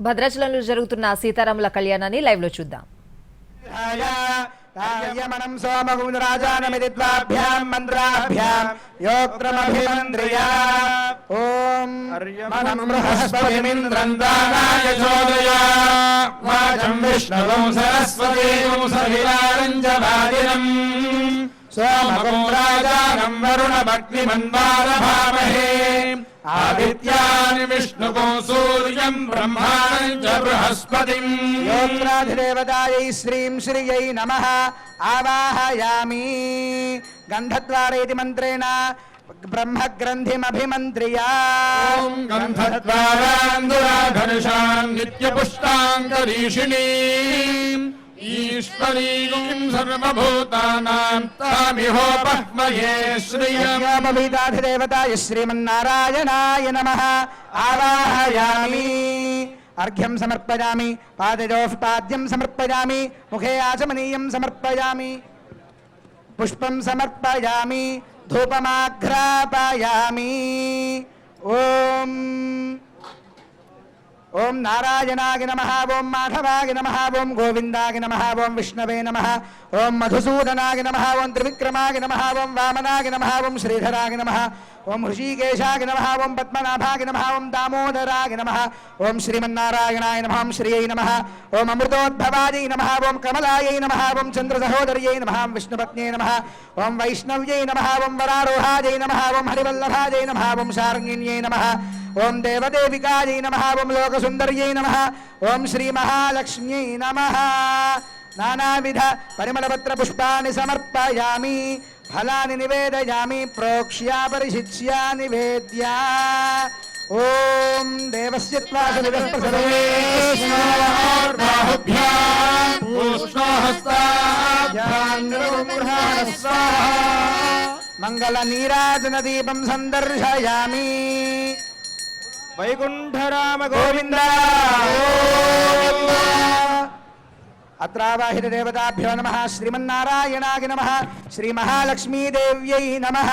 భద్రాచలంలో జరుగుతున్న సీతారాముల కళ్యాణాన్ని లైవ్లో చూద్దాం మంత్రాభ్యాం ఓం మనం బృహస్పతిమింద్రం దానాయ చోదయ. వాచం విష్ణువం సరస్వతీం సహిరారంజవాదినం సోమగుం రాజానం వరుణ భక్తిమన్వారభామహే ఆదిత్యాని విష్ణుకం సూర్యం బ్రహ్మాణం చ బృహస్పతిం. యోగ్రాధిదేవతాయై శ్రీం శ్రియై నమ. ఆవాహయామి. గంధద్వారేతి మంత్రేణ బ్రహ్మగ్రంథిమభిమంత్రియా. ఓం గంధద్వారాందురాధనుషాం నిత్యపుష్టాంగరీషిణీం. ईश्वरीम् सर्वभूतानाम् तामिहोपह्मये श्रियमभिदाधिदेवताय श्रीमन्नारायणाय नमः। आवाहयामि। समर्पया समर्पयामि। समर्पयामि। मुखे आचमनीय समर्पयामि। पुष्पम् समर्पयामि। धूपमाघ्रापयामि। ओम्। ఓం నారాయణాగి నమ ఓం మాధవాగి నమ ఓం గోవిందాగి నమ ఓం విష్ణవే నమ ఓం మధుసూదనాగి నమ ఓం త్రివిక్రమాగి నమ ఓం వామనాగి నమ ఓం శ్రీధరాగి నమ ఓం హృషీకేశాగి నమ ఓం పద్మనాభాగి నమ ఓం దామోదరాగి నమ ఓం శ్రీమన్నారాయణాయ నమ ఓం శ్రీయై నమ ఓం అమృతోద్భవాయై నమ ఓం కమలాయై నమ ఓం చంద్రసహోదర్యై నమ విష్ణుపత్నే నమ ఓం వైష్ణవ్యై నమ ఓం వరారోహాజై నమ ఓం హరివల్లభాజై నమ ఓం శార్ంగిణ్యై నమ ఓం దేవదేవికాయై నమ ఓం లోకసుందర్యై నమ ఓం శ్రీ మహాలక్ష్మ్యై నమ. నానావిధ పరిమళపత్ర పుష్పాన్ని సమర్పయామి ఫలాని నివేదయామి ప్రోక్ష్య పరిశిచ్య నివేద్య. ఓం దేవస్య మంగళ నీరాజన దీపం సందర్శయామి. वैकुण्ठ राम अत्रावाहित देवताभ्यो नमः, श्रीमन्नारायणाय नमः, श्रीमहालक्ष्मीदेव्यै नमः।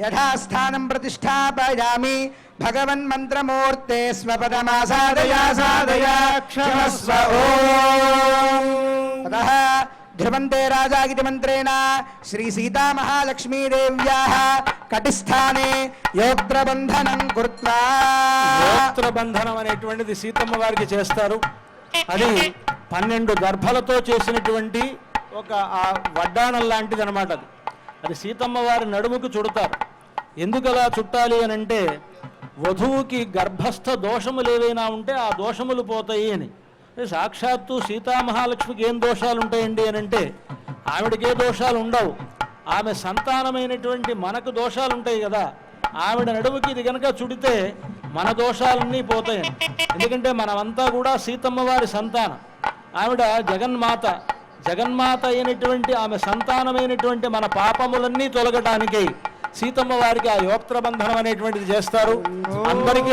यथास्थानं प्रतिष्ठापयामि भगवन्मन्त्रमूर्ते स्वपदमासादया साधया क्षमस्व ओ ధ్రువంతే రాజా ఇది మంత్రేణ శ్రీ సీతామహాలక్ష్మీదేవ్యా కటిస్థానే యోత్రబంధనం కృత్వా అనేటువంటిది సీతమ్మ వారికి చేస్తారు. అది పన్నెండు గర్భలతో చేసినటువంటి ఒక ఆ వడ్డాణం లాంటిది అనమాట అది. అది సీతమ్మ వారి నడుముకు చుడతారు. ఎందుకు అలా చుట్టాలి అని అంటే వధువుకి గర్భస్థ దోషములు ఏవైనా ఉంటే ఆ దోషములు పోతాయి అని. సాక్షాత్తు సీతామహాలక్ష్మికి ఏం దోషాలు ఉంటాయండి అని అంటే ఆవిడకి ఏ దోషాలు ఉండవు ఆమె సంతానమైనటువంటి మనకు దోషాలు ఉంటాయి కదా ఆవిడ నడుముకి ఇది కనుక చుడితే మన దోషాలన్నీ పోతాయి ఎందుకంటే మనమంతా కూడా సీతమ్మ వారి సంతానం. ఆవిడ జగన్మాత. జగన్మాత అయినటువంటి ఆమె సంతానమైనటువంటి మన పాపములన్నీ తొలగటానికి సీతమ్మ వారికి ఆ యోక్త్ర బంధనం అనేటువంటిది చేస్తారు. అందరికీ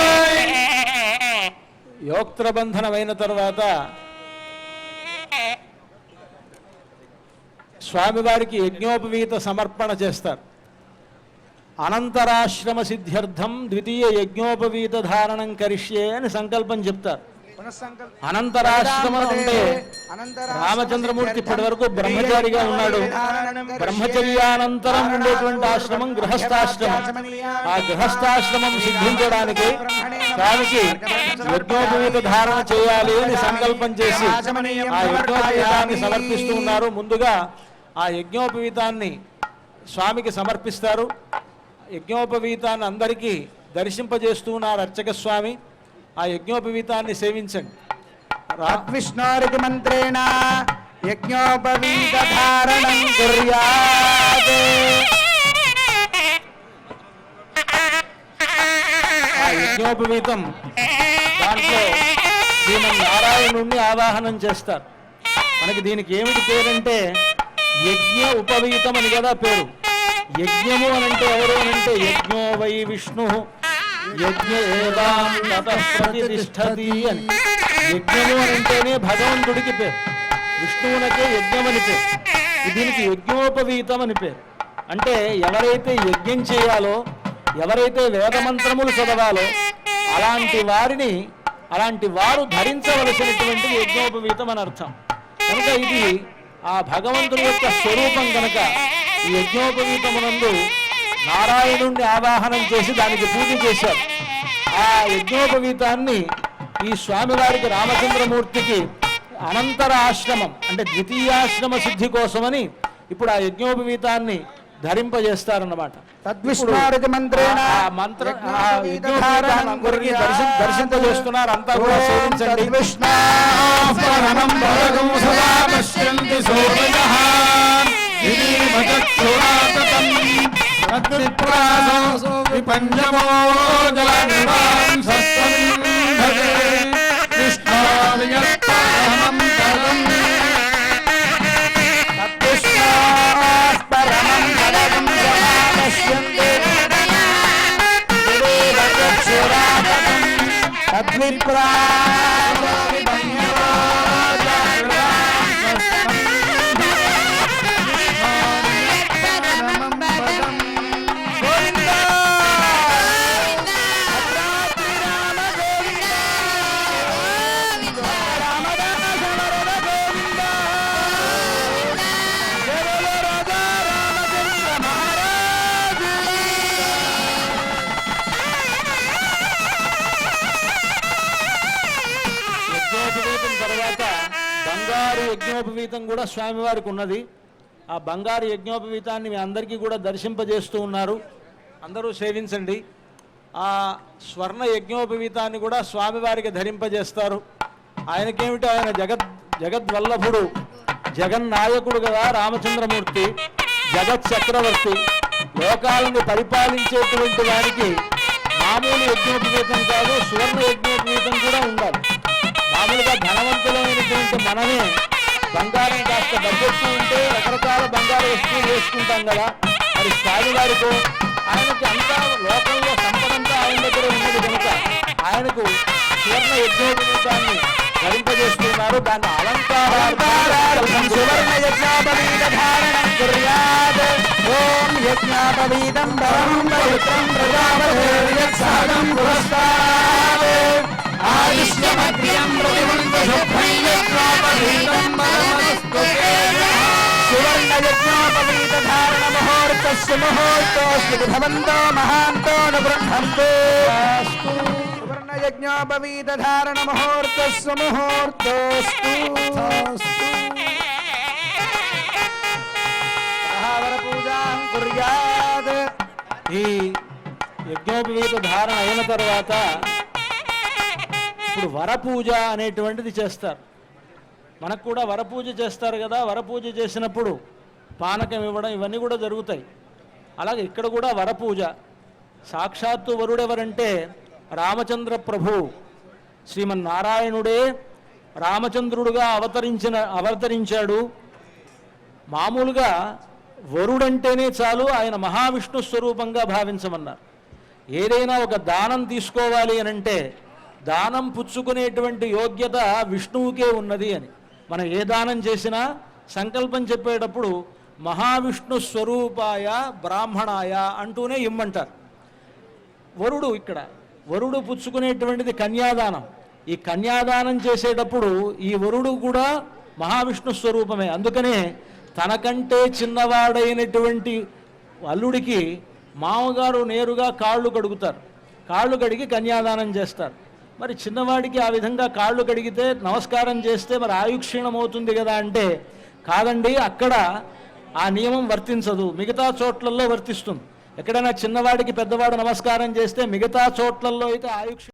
బంధనమైన తర్వాత స్వామివారికి యజ్ఞోపవీత సమర్పణ చేస్తారు. అనంతరాశ్రమ సిద్ధ్యర్థం ద్వితీయ యజ్ఞోపవీత ధారణం కరిష్యే అని సంకల్పం చెప్తారు. అనంతరాశ్రమం అంటే రామచంద్రమూర్తి ఇప్పటి వరకు బ్రహ్మచారిగా ఉన్నాడు. బ్రహ్మచర్యానంతరం ఉండేటువంటి ఆశ్రమం గృహస్థాశ్రమం. ఆ గృహస్థాశ్రమం సిద్ధించడానికి స్వామికి యజ్ఞోపవీత ధారణ చేయాలి అని సంకల్పం చేసి ఆ యజ్ఞోపవీతాన్ని సమర్పిస్తూ ఉన్నారు. ముందుగా ఆ యజ్ఞోపవీతాన్ని స్వామికి సమర్పిస్తారు. యజ్ఞోపవీతాన్ని అందరికీ దర్శింపజేస్తూ ఉన్నారు అర్చక స్వామి ఆ యజ్ఞోపవీతాన్ని సేవించండి. రా మంత్రేణ యజ్ఞోపవీత ధారణం కుర్యాదే ఆ దాంట్లో దీని నారాయణుణ్ణి ఆవాహనం చేస్తారు. మనకి దీనికి ఏమిటి పేరంటే యజ్ఞ ఉపవీతం అని కదా పేరు. యజ్ఞము అని అంటే ఎవరు అని అంటే యజ్ఞో వై విష్ణు. యజ్ఞ ఏవాం అని. యజ్ఞము అని అంటేనే భగవంతుడికి పేరు. విష్ణువునకే యజ్ఞం అని పేరు. దీనికి యజ్ఞోపవీతం అని పేరు. అంటే ఎవరైతే యజ్ఞం చేయాలో ఎవరైతే వేదమంత్రములు చదవాలో అలాంటి వారిని అలాంటి వారు ధరించవలసినటువంటి యజ్ఞోపవీతం అని అర్థం. కనుక ఇది ఆ భగవంతుని యొక్క స్వరూపం కనుక ఈ యజ్ఞోపవీతమునందు నారాయణుణ్ణి ఆవాహనం చేసి దానికి పూజ చేశారు. ఆ యజ్ఞోపవీతాన్ని ఈ స్వామివారికి రామచంద్రమూర్తికి అనంతర ఆశ్రమం అంటే ద్వితీయాశ్రమ సిద్ధి కోసమని ఇప్పుడు ఆ యజ్ఞోపవీతాన్ని ధరింపజేస్తారన్నమాట. తద్విష్ణారతి మంత్రేణ మంత్ర దర్శింపజేస్తున్నారు. అంతా కూడా సేవించండి. పరమం భరగం సదా పశ్యంతి సూరయః గిరిమచక్షురాతతం తద్విప్రాసో విపంచమో কোরআন బంగారు యజ్ఞోపవీతం కూడా స్వామివారికి ఉన్నది. ఆ బంగారు యజ్ఞోపవీతాన్ని మీ అందరికీ కూడా దర్శింపజేస్తూ ఉన్నారు. అందరూ సేవించండి. ఆ స్వర్ణ యజ్ఞోపవీతాన్ని కూడా స్వామివారికి ధరింపజేస్తారు. ఆయనకేమిటి? ఆయన జగత్ జగద్వల్లభుడు జగన్నాయకుడు కదా రామచంద్రమూర్తి జగత్ చక్రవర్తి. లోకాలను పరిపాలించేటువంటి వారికి మామూలు యజ్ఞోపవీతం కాదు సువర్ణ యజ్ఞోపవీతం కూడా ఉండాలి. మామూలుగా ధనవంతులైనటువంటి మనమే బంగారం కాస్త బడ్జెట్ ఉంటే రకరకాల బంగారు వస్తువులు వేసుకుంటాం కదా. మరి స్వామి వారితో ఆయనకి అంతా లోకంలో సంపదంతా ఆయన దగ్గర ఉన్నది కనుక ఆయనకు సువర్ణ యజ్ఞోపవీతాన్ని ధరింపజేస్తున్నారు. దాన్ని అలంకారం సువర్ణ యజ్ఞాపవీత ధారణం కుర్యాత్ ఓం యజ్ఞాపవీతం పరమం పవిత్రం ప్రజాపతిర్యత్సాదం పురస్తాత్ ఆయుష్యమగ్ర్యం ప్రతిమంత శుభ్రం యజ్ఞాపవీతం పరమస్తుతే సువర్ణ యజ్ఞాపవీత ధారణ ముహూర్తస్య ముహూర్తోస్తి భవంతో మహాంతో న బృహంతో సువర్ణ యజ్ఞోపవీత ధారణ ముహూర్తస్య ముహూర్తోస్తు సహవర పూజాం కుర్యాత్ ఈ యజ్ఞోపవీత ధారణ అయిన తర్వాత ఇప్పుడు వరపూజ అనేటువంటిది చేస్తారు. మనకు కూడా వరపూజ చేస్తారు కదా వరపూజ చేసినప్పుడు పానకం ఇవ్వడం ఇవన్నీ కూడా జరుగుతాయి. అలాగే ఇక్కడ కూడా వరపూజ. సాక్షాత్తు వరుడెవరంటే రామచంద్ర ప్రభు. శ్రీమన్నారాయణుడే రామచంద్రుడుగా అవతరించిన అవతరించాడు. మామూలుగా వరుడంటేనే చాలు ఆయన మహావిష్ణు స్వరూపంగా భావించమన్నారు. ఏదైనా ఒక దానం తీసుకోవాలి అని అంటే దానం పుచ్చుకునేటువంటి యోగ్యత విష్ణువుకే ఉన్నది అని. మనం ఏ దానం చేసినా సంకల్పం చెప్పేటప్పుడు మహావిష్ణు స్వరూపాయ బ్రాహ్మణాయ అంటూనే ఇమ్మంటారు. వరుడు ఇక్కడ వరుడు పుచ్చుకునేటువంటిది కన్యాదానం. ఈ కన్యాదానం చేసేటప్పుడు ఈ వరుడు కూడా మహావిష్ణు స్వరూపమే. అందుకనే తనకంటే చిన్నవాడైనటువంటి అల్లుడికి మామగారు నేరుగా కాళ్ళు కడుగుతారు. కాళ్ళు కడిగి కన్యాదానం చేస్తారు. మరి చిన్నవాడికి ఆ విధంగా కాళ్ళు కడిగితే నమస్కారం చేస్తే మరి ఆయుక్షీణమవుతుంది కదా అంటే కాదండి అక్కడ ఆ నియమం వర్తించదు. మిగతా చోట్లలో వర్తిస్తుంది. ఎక్కడైనా చిన్నవాడికి పెద్దవాడు నమస్కారం చేస్తే మిగతా చోట్లలో అయితే ఆయుక్ష